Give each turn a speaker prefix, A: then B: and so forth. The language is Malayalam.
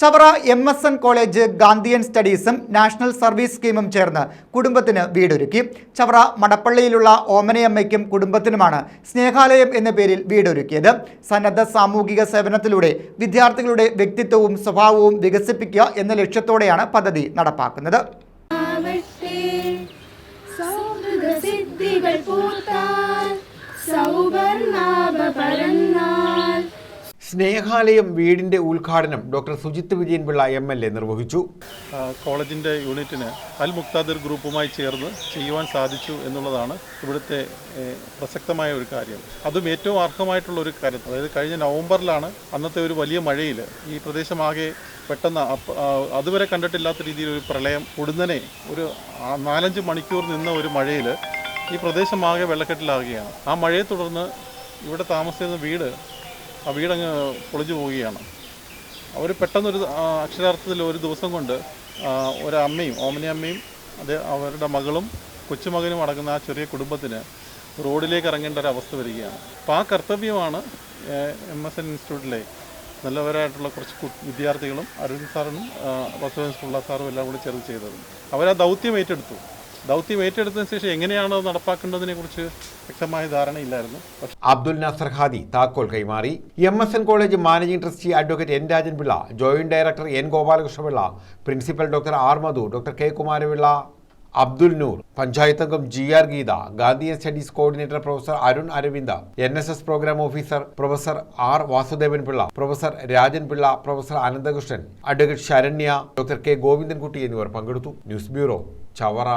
A: Chavara M S N college Gandhian സ്റ്റഡീസും നാഷണൽ സർവീസ് സ്കീമും ചേർന്ന് കുടുംബത്തിന് വീടൊരുക്കി ചവറ മടപ്പള്ളിയിലുള്ള ഓമനയമ്മയ്ക്കും കുടുംബത്തിനുമാണ് സ്നേഹാലയം എന്ന പേരിൽ വീടൊരുക്കിയത് സന്നദ്ധ സാമൂഹിക സേവനത്തിലൂടെ വിദ്യാർത്ഥികളുടെ വ്യക്തിത്വവും സ്വഭാവവും വികസിപ്പിക്കുക എന്ന ലക്ഷ്യത്തോടെയാണ് പദ്ധതി നടപ്പാക്കുന്നത്
B: സ്നേഹാലയം വീടിന്റെ ഉദ്ഘാടനം doctor Sujith Pillai M L A നിർവഹിച്ചു
C: കോളേജിന്റെ യൂണിറ്റിന് അൽ മുക്താദിർ ഗ്രൂപ്പുമായി ചേർന്ന് ചെയ്യുവാൻ സാധിച്ചു എന്നുള്ളതാണ് ഇവിടുത്തെ പ്രസക്തമായ ഒരു കാര്യം അതും ഏറ്റവും അർഹമായിട്ടുള്ള ഒരു കാര്യം അതായത് കഴിഞ്ഞ നവംബറിലാണ് അന്നത്തെ ഒരു വലിയ മഴയിൽ ഈ പ്രദേശമാകെ പെട്ടെന്ന് അതുവരെ കണ്ടിട്ടില്ലാത്ത രീതിയിൽ ഒരു പ്രളയം ഉടുന്നനെ ഒരു നാലഞ്ച് മണിക്കൂർ നിന്ന ഒരു മഴയിൽ ഈ പ്രദേശമാകെ വെള്ളക്കെട്ടിലാകുകയാണ് ആ മഴയെ തുടർന്ന് ഇവിടെ താമസിച്ചിരുന്ന വീട് ആ വീടങ്ങ് പൊളിച്ചു പോവുകയാണ് അവർ പെട്ടെന്നൊരു അക്ഷരാർത്ഥത്തിൽ ഒരു ദിവസം കൊണ്ട് ഒരമ്മയും ഓമനയമ്മയും അത് അവരുടെ മകളും കൊച്ചുമകനും അടങ്ങുന്ന ആ ചെറിയ കുടുംബത്തിന് റോഡിലേക്ക് ഇറങ്ങേണ്ട ഒരു അവസ്ഥ വരികയാണ് അപ്പോൾ ആ കർത്തവ്യമാണ് എം എസ് എൻ ഇൻസ്റ്റിറ്റ്യൂട്ടിലെ നല്ലവരായിട്ടുള്ള കുറച്ച് വിദ്യാർത്ഥികളും അരുൺ സാറിനും വസുദേവൻ സ്കൂള സാറും എല്ലാം കൂടി ചേർന്ന് ചെയ്തത് അവർ ആ ദൗത്യം ഏറ്റെടുത്തു ദൗത്യം ഏറ്റെടുത്തതിന് ശേഷം എങ്ങനെയാണ് നടപ്പാക്കേണ്ടതിനെ കുറിച്ച് വ്യക്തമായ ധാരണയില്ലായിരുന്നു
A: അബ്ദുൽ നാസർ ഹാദി താക്കോൽ കൈമാറി M S N college managing trustee advocate N Rajan Pillai joint director N Gopalakrishna Pillai principal doctor R Madhu doctor K Kumara Pillai Abdul Noor panchayat അംഗം G R Geetha Gandhian studies coordinator professor Arun Aravinda N S S programme officer professor R Vasudevan Pillai professor Rajan Pillai professor Ananthakrishnan advocate Saranya doctor K Govindankutty എന്നിവർ പങ്കെടുത്തു ന്യൂസ് ബ്യൂറോ ചവറ